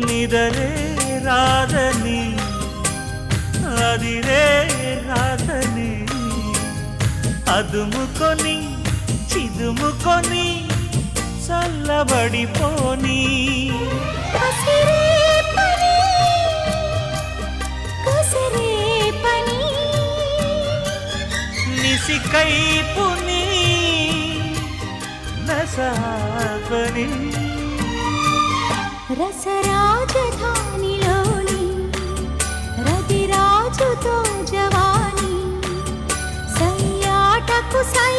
నిదరే రాదని అదిరే రాదని అదుముకొని చిదుముకొని చల్లబడిపోనీ. రసరాజధానిలోని రతిరాజుతో జవాని సయ్యాటకు సై